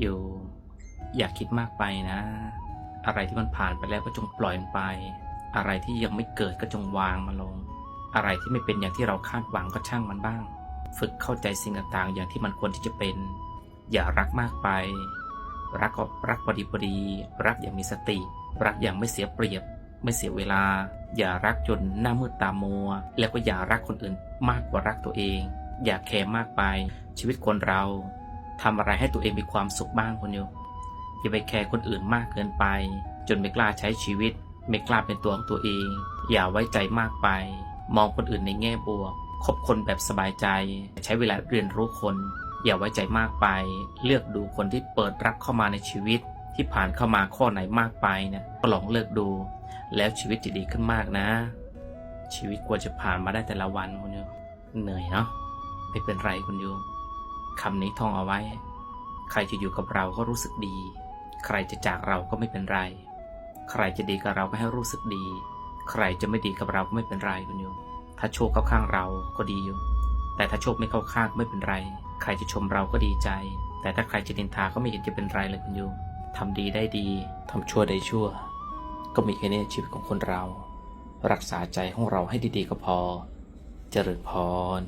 อยู่อย่าคิดมากไปนะ อะไรที่มันผ่านไปแล้วก็จงปล่อยมันไป อะไรที่ยังไม่เกิดก็จงวางมันลง อะไรที่ไม่เป็นอย่างที่เราคาดหวังก็ช่างมันบ้าง ฝึกเข้าใจสิ่งต่างๆ อย่างที่มันควรที่จะเป็น อย่ารักมากไป รักก็รักพอดีพอดี รักอย่างมีสติ รักอย่างไม่เสียเปรียบ ไม่เสียเวลา อย่ารักจนหน้ามืดตามัว แล้วก็อย่ารักคนอื่นมากกว่ารักตัวเอง อย่าแคร์มากไป ชีวิตคนเรา ทำอะไรให้ตัวเองมีความสุขบ้างคนโยมอย่าไปแคร์คนอื่นมากเกินไป จนไม่กล้าใช้ชีวิต ไม่กล้าเป็นตัวของตัวเอง อย่าไว้ใจมากไป มองคนอื่นในแง่บวกคบคนแบบสบายใจ ใช้เวลาเรียนรู้คน อย่าไว้ใจมากไป เลือกดูคนที่เปิดรับเข้ามาในชีวิต ที่ผ่านเข้ามาข้อไหนมากไปนี่ยก็ลองเลือกดู แล้วชีวิตจะดีขึ้นมากนะ ชีวิตกว่าจะผ่านมาได้แต่ละวันคุณโยมเหนื่อยเนาะไม่เป็นไรคุณโยม คำนี้ท่องเอาไว้ ใครจะอยู่กับเราก็รู้สึกดี ใครจะจากเราก็ไม่เป็นไร ใครจะดีกับเราก็ให้รู้สึกดี ใครจะไม่ดีกับเราก็ไม่เป็นไรคุณโยม ถ้าโชคเข้าข้างเราก็ดีอยู่ แต่ถ้าโชคไม่เข้าข้างไม่เป็นไร ใครจะชมเราก็ดีใจ แต่ถ้าใครจะนินทาก็ไม่เห็นจะเป็นไรเลยคุณโยมทำดีได้ดี ทำชั่วได้ชั่ว ก็มีแค่นี้ชีวิตของคนเรา รักษาใจของเราให้ดีๆก็พอ เจริญพร